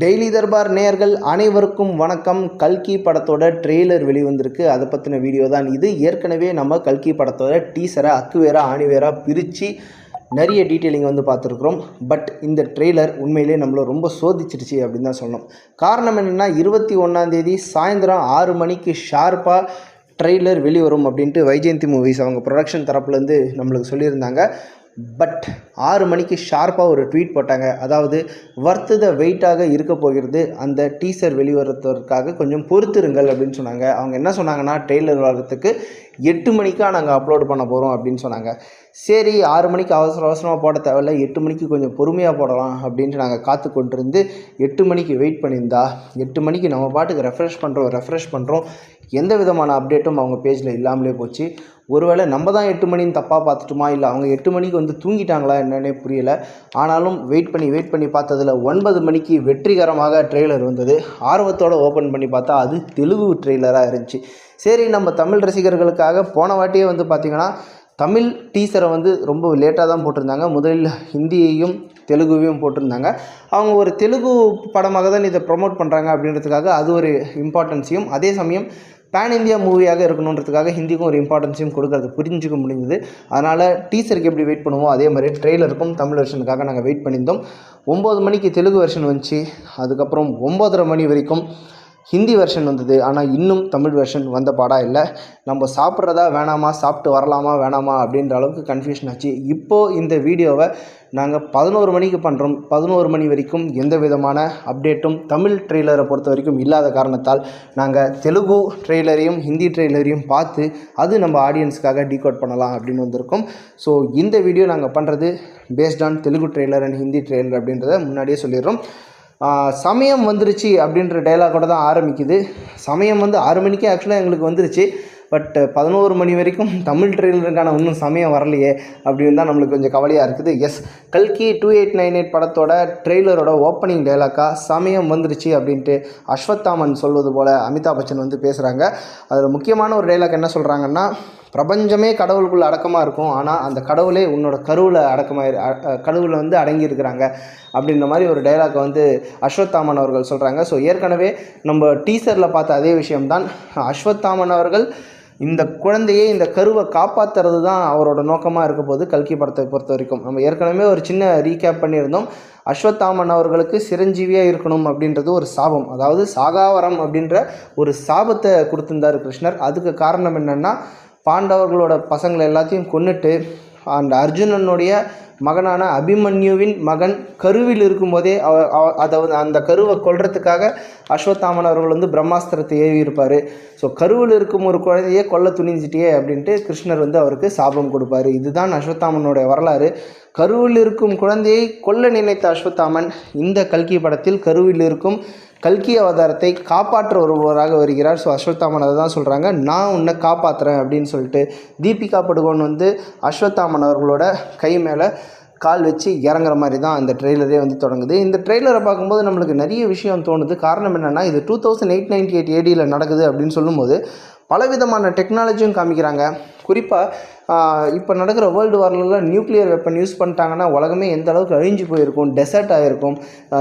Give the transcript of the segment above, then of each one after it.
Daily Darbar நேயர்கள் அனைவருக்கும் வணக்கம். கல்கி படத்தோட ட்ரெய்லர் வெளிவந்திருக்கு. அதை பற்றின வீடியோ தான் இது. ஏற்கனவே நம்ம கல்கி படத்தோட டீசரை அக்குவேரா ஆணிவேரா பிரித்து நிறைய டீட்டெயிலிங் வந்து பார்த்துருக்குறோம். பட் இந்த ட்ரெய்லர் உண்மையிலே நம்மளை ரொம்ப சோதிச்சிருச்சு அப்படின்னு தான் சொல்லணும். காரணம் என்னென்னா இருபத்தி ஒன்றாந்தேதி சாயந்தரம் ஆறு மணிக்கு ஷார்ப்பாக ட்ரெய்லர் வெளிவரும் அப்படின்ட்டு வைஜெயந்தி மூவிஸ் அவங்க ப்ரொடக்ஷன் தரப்புலேருந்து நம்மளுக்கு சொல்லியிருந்தாங்க. பட் ஆறு மணிக்கு ஷார்ப்பாக ஒரு ட்வீட் போட்டாங்க. அதாவது வர்த்தத வெயிட்டாக இருக்க போகிறது. அந்த டீசர் வெளிவரத்திற்காக கொஞ்சம் பொறுத்திருங்கள் அப்படின்னு சொன்னாங்க. அவங்க என்ன சொன்னாங்கன்னா ட்ரெய்லர் வர்றதுக்கு எட்டு மணிக்காக நாங்கள் அப்லோட் பண்ண போகிறோம் அப்படின்னு சொன்னாங்க. சரி ஆறு மணிக்கு அவசர அவசரமாக போட தேவையில்ல. எட்டு மணிக்கு கொஞ்சம் பொறுமையாக போடலாம் அப்படின்ட்டு நாங்கள் காத்து கொண்டிருந்து எட்டு மணிக்கு வெயிட் பண்ணியிருந்தா எட்டு மணிக்கு நம்ம பாட்டுக்கு ரெஃப்ரெஷ் பண்ணுறோம் ரெஃப்ரெஷ் பண்ணுறோம் எந்த விதமான அப்டேட்டும் அவங்க பேஜில் இல்லாமலே போச்சு. ஒருவேளை நம்ம தான் எட்டு மணின்னு தப்பாக பார்த்துட்டுமா? இல்லை அவங்க எட்டு மணிக்கு வந்து தூங்கிட்டாங்களா என்னன்னே புரியல. ஆனாலும் வெயிட் பண்ணி வெயிட் பண்ணி பார்த்ததில் ஒன்பது மணிக்கு வெற்றிகரமாக ட்ரெய்லர் வந்தது. ஆர்வத்தோடு ஓப்பன் பண்ணி பார்த்தா அது தெலுங்கு ட்ரெய்லராக இருந்துச்சு. சரி நம்ம தமிழ் ரசிகர்களுக்காக போன வாட்டியே வந்து பார்த்திங்கன்னா தமிழ் டீசரை வந்து ரொம்ப லேட்டாக தான் போட்டிருந்தாங்க. முதலில் ஹிந்தியையும் தெலுங்குவையும் போட்டிருந்தாங்க. அவங்க ஒரு தெலுங்கு படமாக தான் இதை ப்ரொமோட் பண்ணுறாங்க அப்படின்றதுக்காக அது ஒரு இம்பார்ட்டன்ஸையும் அதே சமயம் பேன் இந்தியா மூவியாக இருக்கணுன்றதுக்காக ஹிந்திக்கும் ஒரு இம்பார்ட்டன்ஸையும் கொடுக்கறது புரிஞ்சுக்க முடிஞ்சது. அதனால் டீசருக்கு எப்படி வெயிட் பண்ணுவோம் அதே மாதிரி ட்ரெய்லருக்கும் தமிழ் வெர்ஷனுக்காக நாங்கள் வெயிட் பண்ணியிருந்தோம். ஒம்பது மணிக்கு தெலுங்கு வெர்ஷன் வந்துச்சு. அதுக்கப்புறம் ஒம்பதரை மணி வரைக்கும் ஹிந்தி வெர்ஷன் வந்தது. ஆனால் இன்னும் தமிழ் வெர்ஷன் வந்த பாடாக இல்லை. நம்ம சாப்பிட்றதா வேணாமா? சாப்பிட்டு வரலாமா? வேணாமா? அப்படின்ற அளவுக்கு கன்ஃபியூஷன் ஆச்சு. இப்போது இந்த வீடியோவை நாங்கள் பதினோரு மணிக்கு பண்ணுறோம் பதினோரு மணி வரைக்கும் எந்த விதமான அப்டேட்டும் தமிழ் ட்ரெய்லரை பொறுத்த வரைக்கும் இல்லாத காரணத்தால் நாங்கள் தெலுங்கு ட்ரெய்லரையும் ஹிந்தி ட்ரெய்லரையும் பார்த்து அது நம்ம ஆடியன்ஸ்க்காக டீகோட் பண்ணலாம் அப்படின்னு வந்திருக்கோம். ஸோ இந்த வீடியோ நாங்கள் பண்ணுறது based on Telugu trailer and Hindi trailer அப்படின்றத முன்னாடியே சொல்லிடுறோம். சமயம் வந்துருச்சு அப்படின்ற டைலாகோட தான் ஆரம்பிக்குது. சமயம் வந்து ஆறு மணிக்கே ஆக்சுவலாக எங்களுக்கு வந்துருச்சு. பட் பதினோரு மணி வரைக்கும் தமிழ் ட்ரெயிலருக்கான இன்னும் சமயம் வரலையே அப்படின்னு தான் நம்மளுக்கு கொஞ்சம் கவலையாக இருக்குது. எஸ் கல்கி டூ எயிட் நைன் எயிட் படத்தோட ட்ரெய்லரோட ஓப்பனிங் டைலாக்காக சமயம் வந்துருச்சு அப்படின்ட்டு அஸ்வத்தாமன் சொல்வது போல் அமிதாப் பச்சன் வந்து பேசுகிறாங்க அதில் முக்கியமான ஒரு டைலாக் என்ன சொல்கிறாங்கன்னா பிரபஞ்சமே கடவுளுக்குள்ள அடக்கமாக இருக்கும். ஆனால் அந்த கடவுளே உன்னோட கருவில் அடக்கமாக கருவில் வந்து அடங்கியிருக்கிறாங்க அப்படின்ற மாதிரி ஒரு டைலாக் வந்து அஸ்வத்தாமன் அவர்கள் சொல்கிறாங்க ஸோ ஏற்கனவே நம்ம டீசரில் பார்த்த அதே விஷயம்தான். அஸ்வத்தாமன் அவர்கள் இந்த குழந்தையை இந்த கருவை காப்பாற்றுறது தான் அவரோட நோக்கமாக இருக்க போது கல்கி படத்தை பொறுத்த வரைக்கும். நம்ம ஏற்கனவே ஒரு சின்ன ரீகேப் பண்ணியிருந்தோம். அஸ்வத்தாமன் அவர்களுக்கு சிரஞ்சீவியாக இருக்கணும் அப்படின்றது ஒரு சாபம். அதாவது சாகாவரம் அப்படின்ற ஒரு சாபத்தை கொடுத்துருந்தார் கிருஷ்ணர். அதுக்கு காரணம் என்னென்னா பாண்டவர்களோட பசங்களை எல்லாத்தையும் கொன்னுட்டு அந்த அர்ஜுனனுடைய மகனான அபிமன்யுவின் மகன் கருவில் இருக்கும்போதே அவ அவ- அதை வந்து அந்த கருவை கொல்றதுக்காக அஸ்வத்தாமன் அவர்கள் வந்து பிரம்மாஸ்திரத்தை ஏவி இருப்பார் ஸோ கருவில் இருக்கும் ஒரு குழந்தையே கொல்ல துணிஞ்சிட்டியே அப்படின்ட்டு கிருஷ்ணர் வந்து அவருக்கு சாபம் கொடுப்பாரு. இதுதான் அஸ்வத்தாமனுடைய வரலாறு. கருவில் இருக்கும் குழந்தையை கொல்ல நினைத்த அஸ்வத்தாமன் இந்த கல்கி படத்தில் கருவில் இருக்கும் கல்கி அவதாரத்தை காப்பாற்ற வருபவராக வருகிறார். ஸோ அஸ்வத்தாமன் அதை தான் சொல்கிறாங்க நான் உன்னை காப்பாற்றுறேன் அப்படின்னு சொல்லிட்டு தீபிகா படுகோன் வந்து அஸ்வத்தாமன் அவர்களோட கை மேலே கால் வச்சு இறங்குற மாதிரி தான் அந்த ட்ரெய்லரே வந்து தொடங்குது. இந்த ட்ரெய்லரை பார்க்கும்போது நம்மளுக்கு நிறைய விஷயம் தோணுது. காரணம் என்னென்னா இது two thousand eight ninety eight ஏடியில் நடக்குது அப்படின்னு சொல்லும்போது பலவிதமான டெக்னாலஜியும் காமிக்கிறாங்க. குறிப்பாக இப்போ நடக்கிற வேர்ல்டு வார்லலாம் நியூக்ளியர் வெப்பன் யூஸ் பண்ணிட்டாங்கன்னா உலகமே எந்த அளவுக்கு அழிஞ்சு போயிருக்கும் டெசர்ட் ஆகிருக்கும்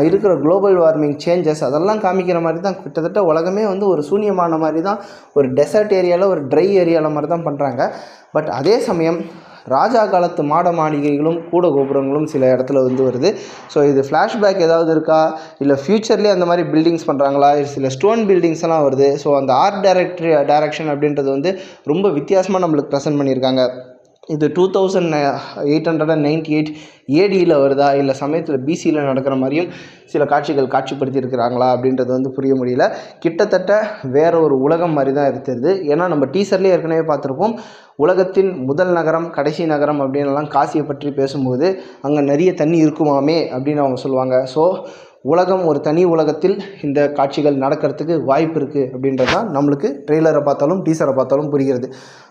இருக்கிற குளோபல் வார்மிங் சேஞ்சஸ் அதெல்லாம் காமிக்கிற மாதிரி தான் கிட்டத்தட்ட உலகமே வந்து ஒரு சூன்யமான மாதிரி தான் ஒரு டெசர்ட் ஏரியாவில் ஒரு ட்ரை ஏரியாவில் மாதிரி தான் பண்ணுறாங்க பட் அதே சமயம் ராஜா காலத்து மாட மாளிகைகளும் கூட கோபுரங்களும் சில இடத்துல வந்து வருது. ஸோ இது ஃப்ளாஷ்பேக் ஏதாவது இருக்கா? இல்லை ஃப்யூச்சர்லேயே அந்த மாதிரி பில்டிங்ஸ் பண்ணுறாங்களா சில ஸ்டோன் பில்டிங்ஸ் எல்லாம் வருது. ஸோ அந்த ஆர்ட் டைரக்டரி டைரக்ஷன் அப்படின்றது வந்து ரொம்ப வித்தியாசமாக நம்மளுக்கு ப்ரெசென்ட் பண்ணியிருக்காங்க. இது two thousand eight hundred and ninety eight ஏடியில் வருதா? இல்லை சமயத்தில் பிசியில் நடக்கிற மாதிரியும் சில காட்சிகள் காட்சிப்படுத்தியிருக்கிறாங்களா? அப்படின்றது வந்து புரிய முடியல. கிட்டத்தட்ட வேற ஒரு உலகம் மாதிரி தான் இருக்கிறது ஏன்னா நம்ம டீசர்லேயே ஏற்கனவே பார்த்துருப்போம். உலகத்தின் முதல் நகரம் கடைசி நகரம் அப்படின்னுலாம் காசியை பற்றி பேசும்போது அங்கே நிறைய தண்ணி இருக்குமாமே அப்படின்னு அவங்க சொல்லுவாங்க. ஸோ உலகம் ஒரு தனி உலகத்தில் இந்த காட்சிகள் நடக்கிறதுக்கு வாய்ப்பு இருக்குது அப்படின்றது தான் நம்மளுக்கு ட்ரெய்லரை பார்த்தாலும் டீசரை பார்த்தாலும் புரிகிறது.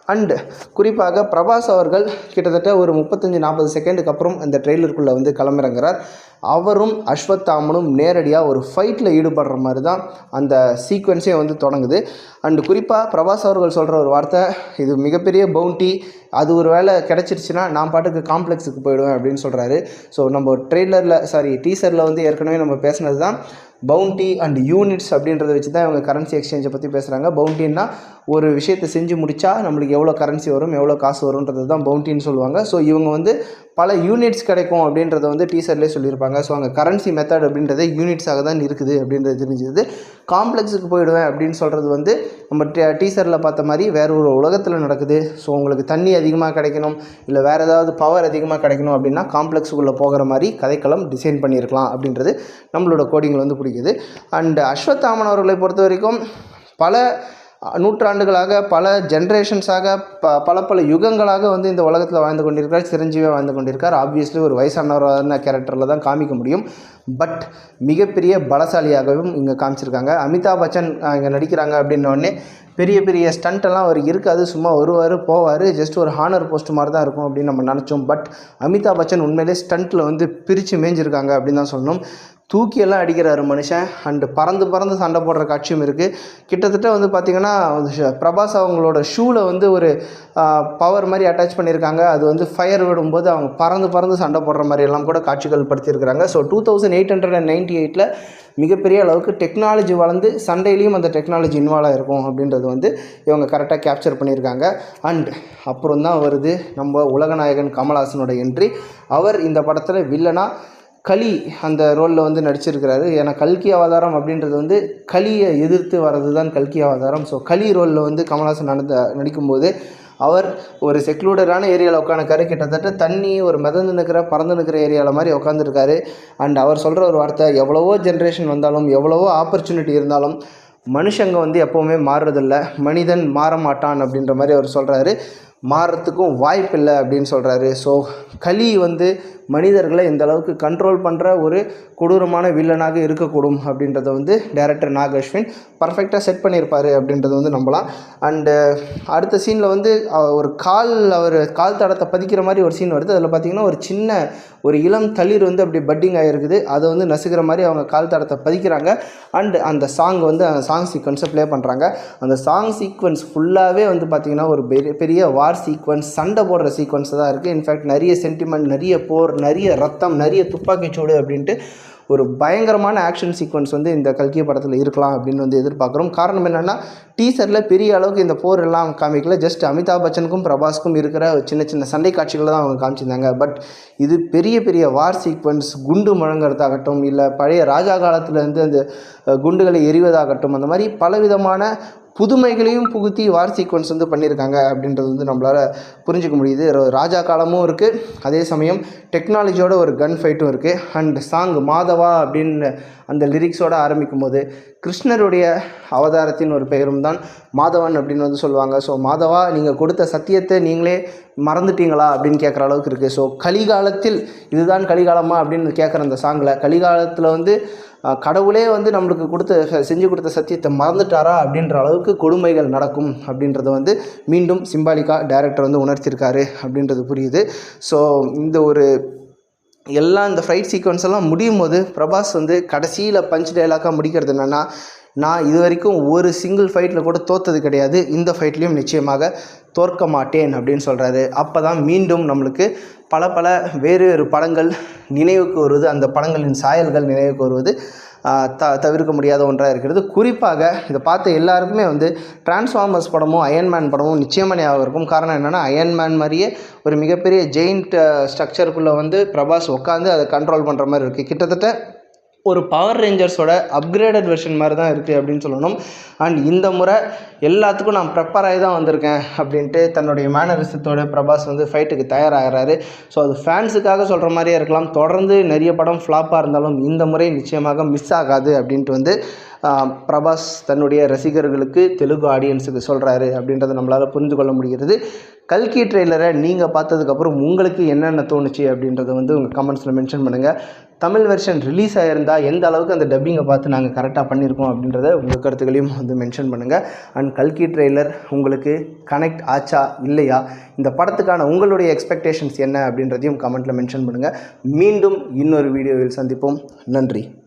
அண்டு குறிப்பாக பிரபாஸ் அவர்கள் கிட்டத்தட்ட ஒரு முப்பத்தஞ்சு நாற்பது செகண்டுக்கு அப்புறம் அந்த ட்ரெய்லருக்குள்ளே வந்து கிளம்புறங்கிறார். அவரும் அஸ்வத்தாமனும் நேரடியாக ஒரு ஃபைட்டில் ஈடுபடுற மாதிரி தான் அந்த சீக்வன்ஸே வந்து தொடங்குது. அண்டு குறிப்பாக பிரபாஸ் அவர்கள் சொல்கிற ஒரு வார்த்தை இது மிகப்பெரிய பவுண்டி அது ஒரு வேளை கிடச்சிருச்சுன்னா நான் பாட்டுக்கு காம்ப்ளெக்ஸுக்கு போயிடுவேன் அப்படின்னு சொல்கிறாரு ஸோ நம்ம ட்ரெய்லரில் சாரி டீசரில் வந்து ஏற்கனவே நம்ம பேசினது தான் பவுண்டி அண்ட் யூனிட்ஸ் அப்படின்றத வச்சு தான் இவங்க கரன்சி எக்ஸ்சேஞ்சை பற்றி பேசுகிறாங்க பவுண்டின்னா ஒரு விஷயத்தை செஞ்சு முடித்தா நம்மளுக்கு எவ்வளோ கரன்சி வரும் எவ்வளோ காசு வரும்ன்றது தான் பவுண்டின்னு சொல்லுவாங்க. ஸோ இவங்க வந்து பல யூனிட்ஸ் கிடைக்கும் அப்படின்றத வந்து டீசர்லேயே சொல்லியிருப்பாங்க. ஸோ அங்கே கரன்சி மெத்தட் அப்படின்றதே யூனிட்ஸாக தான் இருக்குது அப்படின்றது தெரிஞ்சது. காம்ப்ளெக்ஸுக்கு போயிடுவேன் அப்படின்னு சொல்கிறது வந்து நம்ம டீசரில் பார்த்த மாதிரி வேறு ஒரு உலகத்தில் நடக்குது. ஸோ உங்களுக்கு தண்ணி அதிகமாக கிடைக்கணும் இல்லை வேறு ஏதாவது பவர் அதிகமாக கிடைக்கணும் அப்படின்னா காம்ப்ளெக்ஸுக்குள்ளே போகிற மாதிரி கதைக்களம் டிசைன் பண்ணியிருக்கலாம் அப்படின்றது நம்மளோட கோடிங்கில் வந்து பிடிக்கும் பிடிக்குது அண்ட் அஸ்வத்தாமன் அவர்களை பொறுத்த வரைக்கும் பல நூற்றாண்டுகளாக பல ஜென்ரேஷன்ஸாக ப பல பல யுகங்களாக வந்து இந்த உலகத்தில் வாழ்ந்து கொண்டிருக்கார் சிரஞ்சீவியாக வாழ்ந்து கொண்டிருக்கார். ஆப்வியஸ்லி ஒரு வயசானவரான கேரக்டரில் தான் காமிக்க முடியும். பட் மிகப்பெரிய பலசாலியாகவும் இங்கே காமிச்சிருக்காங்க. அமிதாப் பச்சன் இங்கே நடிக்கிறாங்க அப்படின்னோடனே பெரிய பெரிய ஸ்டண்ட்டெல்லாம் அவர் இருக்காது சும்மா வருவார் போவார் ஜஸ்ட் ஒரு ஹானர் போஸ்ட் மாதிரி தான் இருக்கும் அப்படின்னு நம்ம நினச்சோம். பட் அமிதாப் பச்சன் உண்மையிலே ஸ்டண்ட்டில் வந்து பிரித்து மேய்ஞ்சிருக்காங்க அப்படின்னு தான் சொல்லணும். தூக்கியெல்லாம் அடிக்கிறாரு மனுஷன். அண்டு பறந்து பறந்து சண்டை போடுற காட்சியும் இருக்குது கிட்டத்தட்ட வந்து பார்த்திங்கன்னா பிரபாஸ் அவங்களோட ஷூவில் வந்து ஒரு பவர் மாதிரி அட்டாச் பண்ணியிருக்காங்க. அது வந்து ஃபயர் விடும்போது அவங்க பறந்து பறந்து சண்டை போடுற மாதிரி எல்லாம் கூட காட்சிகள் படுத்தியிருக்கிறாங்க. So two thousand eight hundred and ninety எயிட்டில் மிகப்பெரிய அளவுக்கு டெக்னாலஜி வளர்ந்து சண்டையிலையும் அந்த டெக்னாலஜி இன்வால்வ் ஆகிருக்கும் அப்படின்றது வந்து இவங்க கரெக்டாக கேப்சர் பண்ணியிருக்காங்க. அண்ட் அப்புறம் தான் வருது நம்ம உலகநாயகன் கமல்ஹாசனோட என்ட்ரி அவர் இந்த படத்தில் வில்லனாக களி அந்த ரோலில் வந்து நடிச்சிருக்கிறாரு. ஏன்னா கல்கி அவதாரம் அப்படின்றது வந்து களியை எதிர்த்து வர்றது தான் கல்கி அவதாரம். ஸோ களி ரோலில் வந்து கமல்ஹாசன் நடந்த நடிக்கும்போது அவர் ஒரு செக்லூடரான ஏரியாவில் உட்காந்துருக்காரு கிட்டத்தட்ட தண்ணி ஒரு மிதந்து நிற்கிற பறந்து நிற்கிற ஏரியாவில் மாதிரி உட்காந்துருக்காரு அண்ட் அவர் சொல்கிற ஒரு வார்த்தை எவ்வளவோ ஜென்ரேஷன் வந்தாலும் எவ்வளவோ ஆப்பர்ச்சுனிட்டி இருந்தாலும் மனுஷங்க வந்து எப்போவுமே மாறுறதில்ல. மனிதன் மாற மாட்டான் அப்படின்ற மாதிரி அவர் சொல்கிறாரு மாறுறதுக்கும் வாய்ப்பில்லை அப்படின்னு சொல்கிறாரு ஸோ களி வந்து மனிதர்களை இந்த அளவுக்கு கண்ட்ரோல் பண்ணுற ஒரு கொடூரமான வில்லனாக இருக்கக்கூடும் அப்படின்றத வந்து டேரக்டர் நாக் அஸ்வின் பர்ஃபெக்டாக செட் பண்ணியிருப்பார் அப்படின்றத வந்து நம்பலாம். அண்டு uh, அடுத்த சீனில் வந்து ஒரு கால் அவர் கால் தடத்தை பதிக்கிற மாதிரி ஒரு சீன் வருது. அதில் பார்த்திங்கன்னா ஒரு சின்ன ஒரு இளம் தளிர் வந்து அப்படி பட்டிங் ஆகிருக்குது அதை வந்து நசுக்கிற மாதிரி அவங்க கால் தடத்தை பதிக்கிறாங்க. அண்டு அந்த சாங் வந்து அந்த சாங் சீக்வன்ஸை ப்ளே பண்ணுறாங்க அந்த சாங் சீக்வன்ஸ் ஃபுல்லாகவே வந்து பார்த்திங்கன்னா ஒரு பெரிய பெரிய வார் சீக்வன்ஸ் சண்டை போடுற சீக்வன்ஸ் தான் இருக்குது இன்ஃபேக்ட் நிறைய சென்டிமெண்ட் நிறைய போர் நிறைய ரத்தம் நிறைய துப்பாக்கிச்சூடு அப்படின்ட்டு ஒரு பயங்கரமான ஆக்ஷன் சீக்வன்ஸ் வந்து இந்த கல்கி படத்தில் இருக்கலாம் அப்படின்னு வந்து எதிர்பார்க்குறோம். காரணம் என்னென்னா டீசரில் பெரிய அளவுக்கு இந்த போர் எல்லாம் காமிக்கல. ஜஸ்ட் அமிதாப் பச்சனுக்கும் பிரபாஸ்க்கும் இருக்கிற சின்ன சின்ன சண்டை காட்சிகளை தான் அவங்க காமிச்சிருந்தாங்க. பட் இது பெரிய பெரிய வார் சீக்வன்ஸ் குண்டு முழங்குறதாகட்டும் இல்லை பழைய ராஜா காலத்துலேருந்து அந்த குண்டுகளை எரிவதாகட்டும் அந்த மாதிரி பலவிதமான புதுமைகளையும் புகுத்தி வார் சீக்வன்ஸ் வந்து பண்ணியிருக்காங்க அப்படின்றது வந்து நம்மளால் புரிஞ்சிக்க முடியுது. ராஜா காலமும் இருக்குது அதே சமயம் டெக்னாலஜியோட ஒரு கன் ஃபைட்டும் இருக்குது அண்ட் சாங் மாதவா அப்படின்னு அந்த லிரிக்ஸோடு ஆரம்பிக்கும் போது கிருஷ்ணருடைய அவதாரத்தின் ஒரு பெயரும் தான் மாதவன் அப்படின்னு வந்து சொல்லுவாங்க. ஸோ மாதவா நீங்கள் கொடுத்த சத்தியத்தை நீங்களே மறந்துட்டீங்களா அப்படின்னு கேட்குற அளவுக்கு இருக்குது ஸோ கலிகாலத்தில் இதுதான் கலிகாலமா அப்படின்னு கேட்குற அந்த சாங்கில் கலிகாலத்தில் வந்து கடவுளே வந்து நம்மளுக்கு கொடுத்த செஞ்சு கொடுத்த சத்தியத்தை மறந்துட்டாரா அப்படின்ற அளவுக்கு கொடுமைகள் நடக்கும் அப்படின்றத வந்து மீண்டும் சிம்பாலிக்காக டேரக்டர் வந்து உணர்த்தியிருக்காரு அப்படின்றது புரியுது. ஸோ இந்த ஒரு எல்லாம் இந்த ஃபைட் சீக்வன்ஸ் எல்லாம் முடியும் போது பிரபாஸ் வந்து கடைசியில் பஞ்ச் டைலாக்காக முடிக்கிறது என்னென்னா நான் இது வரைக்கும் ஒரு சிங்கிள் ஃபைட்டில் கூட தோத்தது கிடையாது. இந்த ஃபைட்லேயும் நிச்சயமாக தோற்க மாட்டேன் அப்படின்னு சொல்கிறாரு அப்போ தான் மீண்டும் நம்மளுக்கு பல பல வேறு வேறு படங்கள் நினைவுக்கு வருவது அந்த படங்களின் சாயல்கள் நினைவுக்கு வருவது த தவிர்க்க முடியாத ஒன்றாக இருக்கிறது. குறிப்பாக இதை பார்த்த எல்லாருக்குமே வந்து டிரான்ஸ்ஃபார்மர்ஸ் படமும் அயன்மேன் படமும் நிச்சயமாக ஞாபகம் இருக்கும் காரணம் என்னென்னா அயன்மேன் மாதிரியே ஒரு மிகப்பெரிய ஜெயிண்ட் ஸ்ட்ரக்சருக்குள்ளே வந்து பிரபாஸ் உட்காந்து அதை கண்ட்ரோல் பண்ணுற மாதிரி இருக்குது கிட்டத்தட்ட ஒரு பவர் ரேஞ்சர்ஸோட அப்கிரேடட் வெர்ஷன் மாதிரி தான் இருக்குது அப்படின்னு சொல்லணும். அண்ட் இந்த முறை எல்லாத்துக்கும் நான் ப்ரிப்பேர் ஆகி தான் வந்திருக்கேன் அப்படின்ட்டு தன்னுடைய மேனரிசத்தோட பிரபாஸ் வந்து ஃபைட்டுக்கு தயாராகிறாரு. ஸோ அது ஃபேன்ஸுக்காக சொல்கிற மாதிரியே இருக்கலாம். தொடர்ந்து நிறைய படம் ஃப்ளாப்பாக இருந்தாலும் இந்த முறை நிச்சயமாக மிஸ் ஆகாது அப்படின்ட்டு வந்து பிரபாஸ் தன்னுடைய ரசிகர்களுக்கு தெலுங்கு ஆடியன்ஸுக்கு சொல்கிறாரு அப்படின்றத நம்மளால் புரிந்து கொள்ள முடிகிறது. கல்கி ட்ரெய்லரை நீங்கள் பார்த்ததுக்கப்புறம் உங்களுக்கு என்னென்ன தோணுச்சு அப்படின்றத வந்து உங்கள் கமெண்ட்ஸில் மென்ஷன் பண்ணுங்கள் தமிழ் வெர்ஷன் ரிலீஸ் ஆகிருந்தால் எந்த அளவுக்கு அந்த டப்பிங்கை பார்த்து நாங்கள் கரெக்டாக பண்ணியிருக்கோம் அப்படின்றத உங்கள் கருத்துக்களையும் வந்து மென்ஷன் பண்ணுங்கள் அண்ட் கல்கி ட்ரெய்லர் உங்களுக்கு கனெக்ட் ஆச்சா இல்லையா? இந்த படத்துக்கான உங்களுடைய எக்ஸ்பெக்டேஷன்ஸ் என்ன அப்படின்றதையும் கமெண்ட்டில் மென்ஷன் பண்ணுங்கள் மீண்டும் இன்னொரு வீடியோவில் சந்திப்போம். நன்றி.